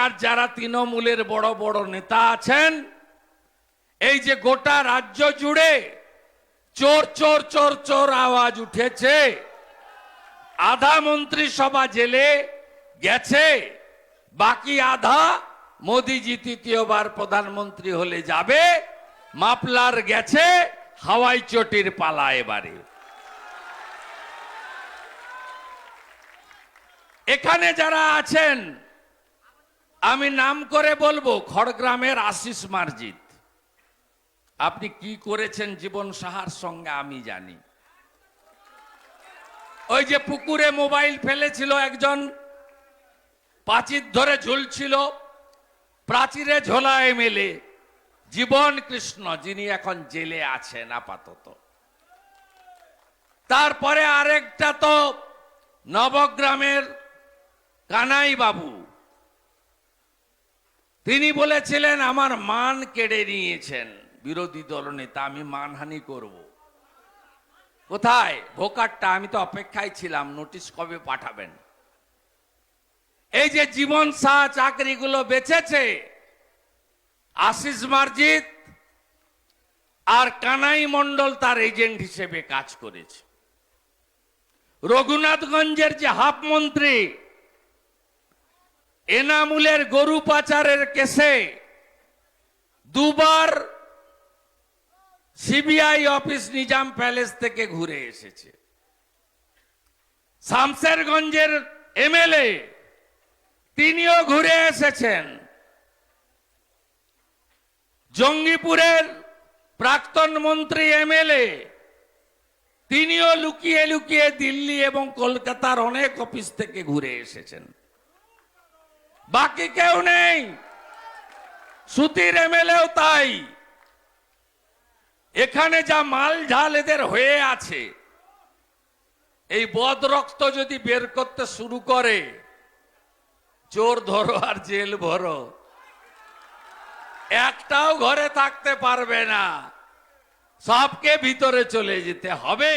এখানকার যারা তৃণমূলের বড় বড় নেতা আছেন, এই যে গোটা রাজ্য জুড়ে চোর চোর চোর চোর আওয়াজ উঠেছে। আধা মন্ত্রিসভা জেলে গেছে, বাকি আধা মোদিজি তৃতীয়বার প্রধানমন্ত্রী হলে যাবে মাপলার গেছে, হাওয়াই চটির পালা এবারে। এখানে যারা আছেন আমি নাম করে বলব, খড়গ্রামের আশিস মার্জিত। আপনি কি করেছেন জীবন সাহার সঙ্গে আমি জানি। ওই যে পুকুরে মোবাইল ফেলেছিল একজন প্রাচীর ধরে ঝুলছিল, প্রাচীরে ঝোলা এমএলএ জীবন কৃষ্ণ, যিনি এখন জেলে আছেন আপাতত। তারপরে আরেকটা তো নবগ্রামের কানাই বাবু তিনি বলেছিলেন, আমার মান কেড়ে নিয়েছেন বিরোধী দলনেতা আমি মানহানি করব। কোথায়? ভোকারটা, আমি তো অপেক্ষায় ছিলাম, নোটিশ কবে পাঠাবেন? এই যে জীবন শাহ চাকরিগুলো বেচেছে, আশিস মার্জিত আর কানাই মণ্ডল তার এজেন্ট হিসেবে কাজ করেছে। রঘুনাথগঞ্জের যে হাফ মন্ত্রী এনামুলের গরু পাচারের কেসে দুবার সিবিআই অফিস নিজাম প্যালেস থেকে ঘুরে এসেছে। শামসেরগঞ্জের এমএলএ, তিনিও ঘুরে এসেছেন। জঙ্গিপুরের প্রাক্তন মন্ত্রী এমএলএ, তিনিও লুকিয়ে লুকিয়ে দিল্লি এবং কলকাতার অনেক অফিস থেকে ঘুরে এসেছেন। বাকি কেউ নেই। সুতির এমএলএও তাই। এখানে যা মাল ঝাল এদের হয়ে আছে, এই বদ রক্ত যদি বের করতে শুরু করে, চোর ধরো আর জেল ভরো। একটাও ঘরে থাকতে পারবে না। সবকে ভিতরে চলে যেতে হবে।